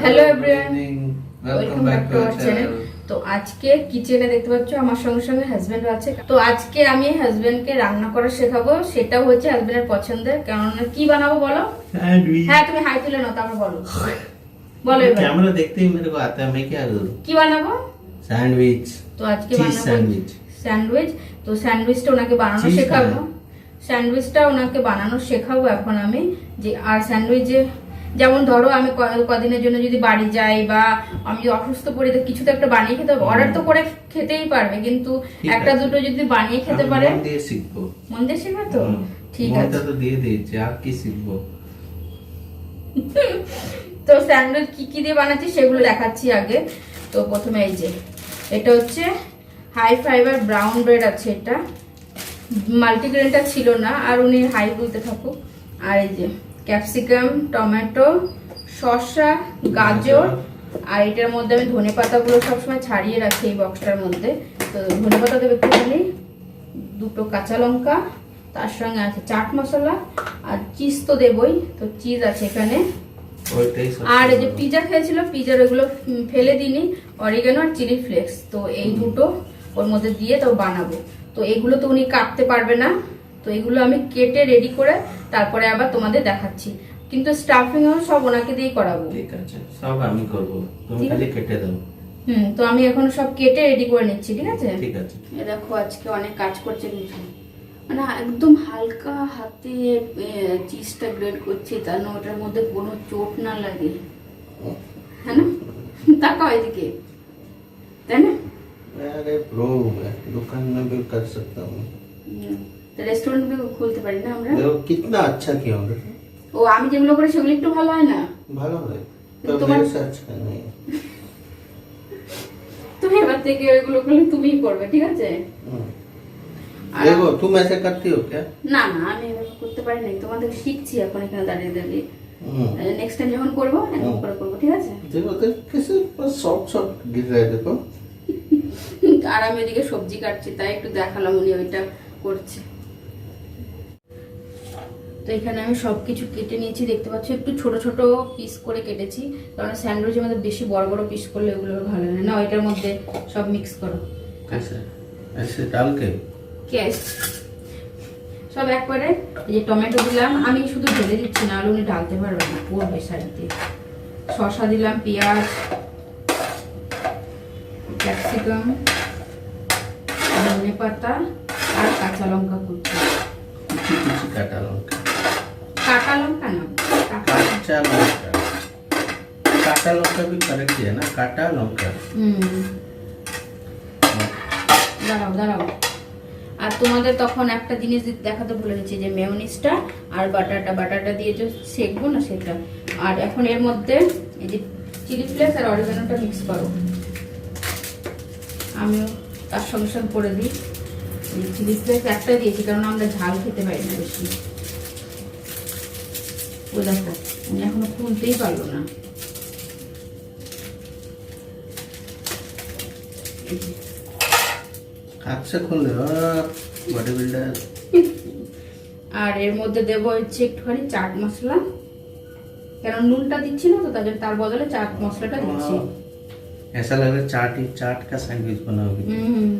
Hello welcome back to channel তো আজকে কিচেনে দেখতে আমার সঙ্গে সঙ্গে হাজব্যান্ড আছে। তো আজকে আমি হাজব্যান্ডকে রান্না করা শেখাবো সেটা হচ্ছে হাজব্যান্ডের পছন্দের। কি বানাবো বলো? হ্যাঁ, হ্যাঁ তুমি হাই তুলে নাও তারপর বলো। বলো ক্যামেরা দেখতেই মেরে কো আমি কি কি বানাবো? স্যান্ডউইচ। তো আজকে বানাবো স্যান্ডউইচ। স্যান্ডউইচ। তো স্যান্ডউইচটা ওনাকে বানানো শেখাবো। স্যান্ডউইচটা ওনাকে বানানো শেখাবো এখন আমি যে আর স্যান্ডউইচ যে যেমন ধরো আমি কদিনের জন্য যদি বাড়ি যাই বা আমি অসুস্থ পড়ি তো কিছু তো একটা বানিয়ে খেতে হবে। অর্ডার তো করে খেতেই পারবে কিন্তু একটা দুটো যদি বানিয়ে খেতে পারে মন দিয়ে শিখব। মন দিয়ে শিখবে তো। ঠিক আছে। তো দিয়ে দিয়েছে আর কি শিখব। তো স্যান্ডউইচ কি কি দিয়ে বানাচ্ছি সেগুলো দেখাচ্ছি আগে। তো প্রথমে এই যে এটা হচ্ছে হাই ফাইবার ব্রাউন ব্রেড আছে এটা। মাল্টিগ্রেনটা ছিল না আর উনি হাই বলতে থাকুক। আর এই যে ক্যাপসিকাম টমেটো শসা গাজর আর এটার মধ্যে আমি ধনে পাতাগুলো সবসময় ছাড়িয়ে রাখি এই বক্সটার মধ্যে। তো ধনে পাতা দেবে একটুখানি দুটো কাঁচা লঙ্কা তার সঙ্গে আছে চাট মশলা আর চিজ তো দেবই তো চিজ আছে এখানে। আর এই যে পিজা খেয়েছিল পিজার উম ফেলে দিনি অরিগানো আর চিলি ফ্লেক্স। তো এই দুটো ওর মধ্যে দিয়ে তো বানাবো। তো এগুলো তো উনি কাটতে পারবে না। তো এগুলো আমি কেটে রেডি করে তারপরে আবার তোমাদের দেখাচ্ছি কিন্তু স্টাফিং সব ওনাকে দিয়েই করাবো ঠিক আছে সব আমি করবো তুমি ঠিক খালি কেটে দাও হুম তো আমি এখন সব কেটে রেডি করে নিচ্ছি ঠিক আছে ঠিক আছে এ দেখো আজকে অনেক কাজ করছে কিছু মানে একদম হালকা হাতে চিজটা গ্রেড করছি তার না ওটার মধ্যে কোনো চোট না লাগে হ্যাঁ না তাকাও এদিকে তাই না अरे प्रो मैं दुकान में भी कर सकता हूँ রেস্টুরেন্ট খুলতে পারি না আমরা देखो कितना अच्छा किया होगा ও আমি যেগুলো করি সেগুলো একটু ভালো হয় না ভালো হয় তো তোমার- मेरे से अच्छा नहीं है তুমি এবার থেকে ওইগুলো করলে তুমিই করবে ঠিক আছে हम्म। আর- देखो तुम ऐसे करती हो क्या না না আমি এভাবে করতে পারি না তোমাদের শিখছি এখন এখানে দাঁড়িয়ে দাঁড়িয়ে हम्म। নেক্সট টাইম যখন করবো এরকম হুম। করে করবো ঠিক আছে देखो तो कैसे बस सॉफ्ट सॉफ्ट गिर रहा है देखो আর আমি ওদিকে সবজি কাটছি তাই একটু দেখালাম উনি ওইটা করছে তো এখানে আমি সব কিছু কেটে নিয়েছি দেখতে পাচ্ছি। একটু ছোট ছোট পিস করে কেটেছি। কারণ স্যান্ডউইচের মধ্যে বেশি বড় বড় পিস করলে এগুলো ভালো হয় না। ওইটার মধ্যে সব মিক্স করো। আচ্ছা। আচ্ছা, ডালকে সব একবারে যে টমেটো দিলাম। আমি শুধু ঢেলে দিচ্ছি না আলু উনি পারব পারবে না। পুরো বেসারিতে শশা দিলাম পেঁয়াজ ক্যাপসিকাম ধনে পাতা আর কাঁচা লঙ্কা কুচি কাঁচা লঙ্কা? কাঁচা লঙ্কা না কাঁচা काचा लंका काटा लंका भी करेक्ट है ना काटा लंका হুম দাঁড়াও দাঁড়াও আর তোমাদের তখন একটা জিনিস দি- দেখাতে ভুলে গেছি যে মেয়নিসটা আর বাটারটা বাটারটা দিয়ে যে সেকবো না সেটা আর এখন এর মধ্যে এই যে চিলি ফ্লেক্স আর অরিগানোটা মিক্স করো আমিও তার সঙ্গে সঙ্গে করে দিই এই চিলি ফ্লেক্স একটা দিয়েছি কারণ আমরা ঝাল খেতে পারি না বেশি ও দেখো উনি এখনো খুলতেই পারলো না এই যে। हाथ से खोल दे बॉडी बिल्डर আর এর মধ্যে দেবো হচ্ছে একটুখানি চাট মশলা কেন নুনটা দিচ্ছি না তো তার জন্য তার বদলে চাট মশলাটা দিচ্ছি ऐसा लग रहा है चाट ही चाट का सैंडविच बनाओगे হুম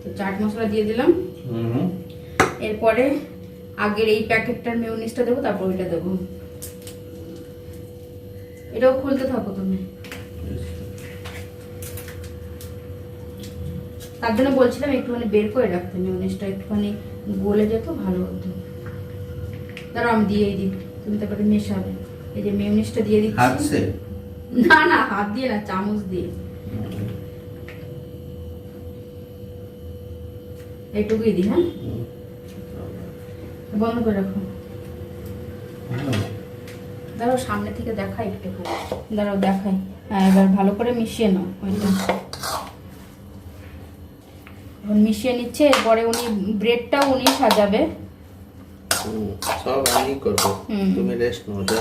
তো চাট মশলা দিয়ে দিলাম हम्म এরপরে আগের এই প্যাকেটটার মেয়নিসটা দেবো তারপর ওইটা দেবো এটাও খুলতে থাকো তুমি। তার জন্য বলছিলাম একটুখানি বের করে রাখতে মেয়নেজটা একটুখানি গলে যেত ভালো হতো। দাঁড়াও আমি দিয়েই দিই তুমি তারপরে মেশাবে। এই যে মেয়নেজটা দিয়ে দিচ্ছি। না না হাত দিয়ে না চামচ দিয়ে। এটুকুই দিই হ্যাঁ? বন্ধ করে রাখো। দাঁড়াও সামনে থেকে দেখাই একটু দাঁড়াও দেখাই। হ্যাঁ, এবার ভালো করে মিশিয়ে নাও ওইটা। এখন মিশিয়ে নিচ্ছে এরপরে উনি ব্রেডটাও উনি সাজাবে। সব আমি করব। তুমি রেস্ট নাও যা।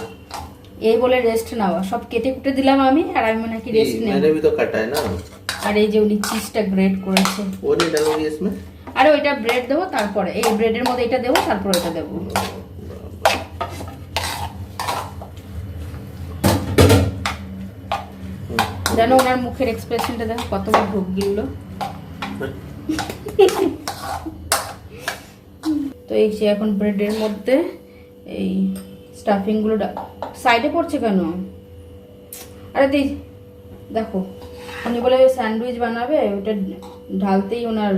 এই বলে রেস্ট নাও। সব কেটে কুটে দিলাম আমি আর আমি নাকি রেস্ট নেব। মেরে তো কাটায় না। আর এই যে উনি চিজটা গ্রেট করেছে। ওরে ডালো দিয়ে আরে ওইটা ব্রেড দেবো তারপরে এই ব্রেডের মধ্যে এটা দেবো তারপর ওটা দেবো। জানো ওনার মুখের এক্সপ্রেশনটা দেখো কতবার ঢোক গিলল তো এই যে এখন ব্রেডের মধ্যে এই স্টাফিংগুলো সাইডে পড়ছে কেন? আরে দি দেখো উনি বলে স্যান্ডউইচ বানাবে ওটা ঢালতেই ওনার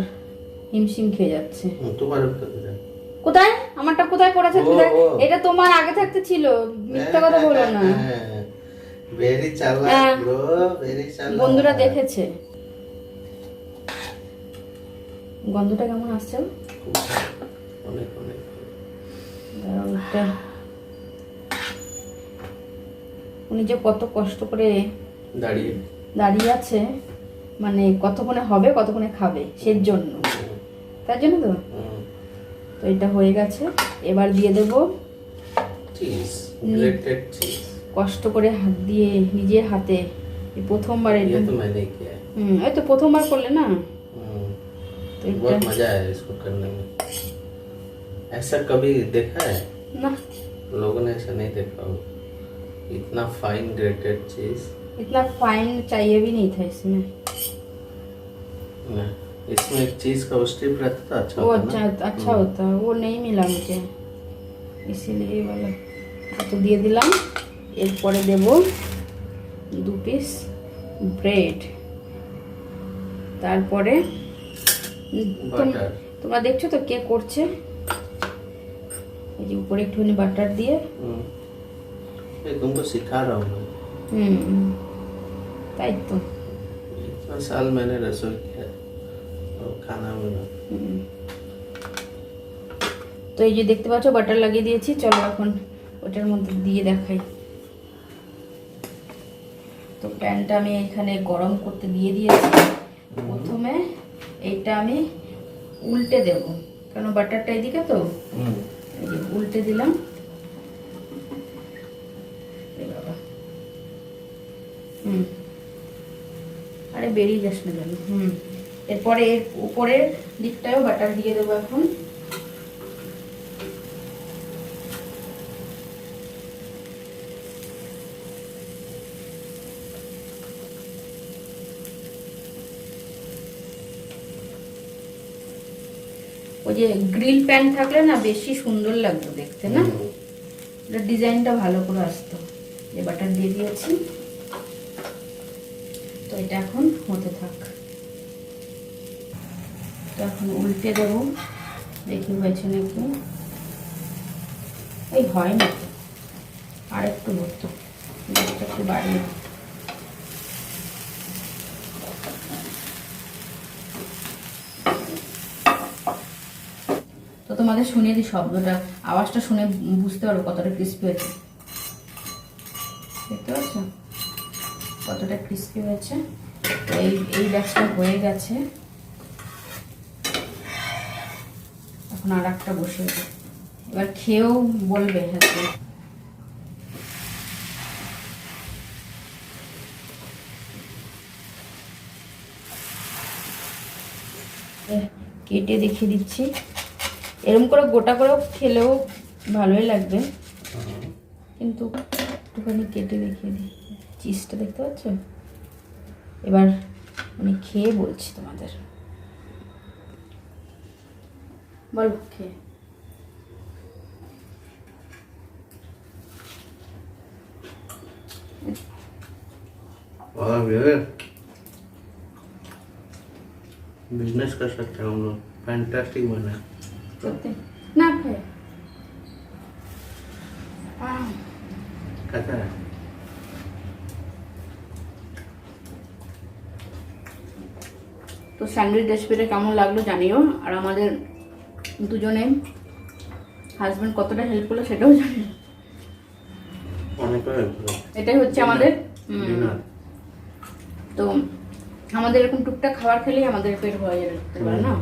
হিমশিম খেয়ে যাচ্ছে। কোথায়? আমারটা কোথায় পড়েছে? এটা তোমার আগে থাকতে ছিল মিথ্যা কথা বলো না। ভেরি। চালাক ব্রো ভেরি চালাক বন্ধুরা দেখেছে। গন্ধটা কেমন আসছে? অনেক অনেক। উনি যে কত কষ্ট করে দাঁড়িয়ে। দাঁড়িয়ে আছে মানে কতক্ষণে হবে কতক্ষণে খাবে সের জন্য। তার জন্য তো? তো এটা হয়ে গেছে। এবার দিয়ে দেবো চিজ চিজ কষ্ট করে হাত দিয়ে নিজের হাতে এই প্রথমবার এটা ये तो मैंने ही किया है হুম এই তো প্রথমবার করলে না हम्म, তো এটা बहुत मजा आया इसको करने में ऐसा कभी देखा है না लोगों ने ऐसा नहीं देखा हो इतना फाइन ग्रेटेड चीज इतना फाइन चाहिए भी नहीं था इसमें ना इसमें एक चीज का स्ट्रिप रहता था अच्छा वो होता अच्छा ना? अच्छा होता वो नहीं मिला मुझे इसीलिए ये वाला তো দিয়ে দিলাম এরপরে দেব দু পিস ব্রেড তারপরে উম, তোম- Butter. তোমরা দেখছো তো কে করছে এই যে উপরে একটুখানি বাটার দিয়ে हम्म। ये तुमको सिखा रहा हूँ मैं হুম তাই তো इतना साल मैंने रसोई किया और खाना बना হুম। তো এই যে দেখতে পাচ্ছ বাটার লাগিয়ে দিয়েছি চলো এখন ওটার মধ্যে দিয়ে দেখাই তো প্যানটা আমি এখানে গরম করতে দিয়ে দিয়েছি। প্রথমে এইটা আমি উল্টে দেব। কারণ বাটারটা এদিকে তো? উল্টে দিলাম। হুম। আরে বেরিয়ে যাস না কেন? হুম। এরপরে এর উপরের দিকটাও বাটার দিয়ে দেবো এখন। ওই যে গ্রিল প্যান থাকলে না বেশি সুন্দর লাগতো দেখতে না? এটা ডিজাইনটা ভালো করে আসতো। যে বাটার দিয়ে দিয়েছি। তো এটা এখন হতে থাক। তো এখন উল্টে দেবো। দেখি হয়েছে নাকি এই হয় না। আর একটু হতো একটু বাড়িয়ে তোমাদের শুনিয়ে দিই শব্দটা। আওয়াজটা শুনে বুঝতে পারো কতটা ক্রিস্পি হয়েছে। দেখতে পাচ্ছ? কতটা ক্রিস্পি হয়েছে। এই এই ব্যাচটা হয়ে গেছে। এখন আর একটা বসে এবার খেয়েও বলবে হ্যাঁ। কেটে দেখিয়ে দিচ্ছি। এরকম করে গোটা করেও খেলেও ভালোই লাগবে কিন্তু একটুখানি কেটে দেখিয়ে দিই চিজটা দেখতে পাচ্ছ এবার আমি খেয়ে বলছি তোমাদের বল খেয়ে और ये बिजनेस कर सकते हैं हम लोग फैंटास्टिक बना है Tutte. Nacque. Wow. তো স্যান্ডউইচ রেসিপিটা কেমন লাগল জানিও। আর আমাদের দুজনে হাজবেন্ড কতটা হেল্প করল সেটাও জানি এটাই হচ্ছে আমাদের তো আমাদের এরকম টুকটাক খাবার খেলেই আমাদের পেট ভরে যাবে না?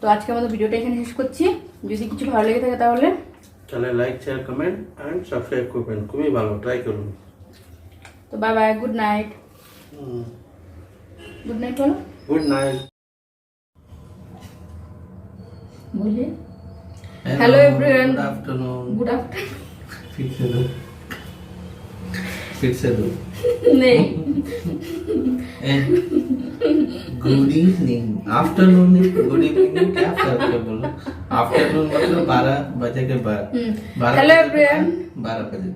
তো আজকে আমাদের ভিডিওটা এখানে শেষ করছি। যদি কিছু ভালো লেগে থাকে তাহলে তাহলে like share comment and subscribe করবেন। খুবই ভালো ট্রাই করুন। তো bye bye good night good night বলো। গুড নাইট বলি hello everyone good afternoon good afternoon ফিক্সে দো। ফিক্সে দো। নেই। नहीं good evening afternoon good evening क्या फर्क है बोलो आफ्टरनून मतलब बारह बजे के बाद हम्म। बारह Hello बजे के everyone. बाद बारह बजे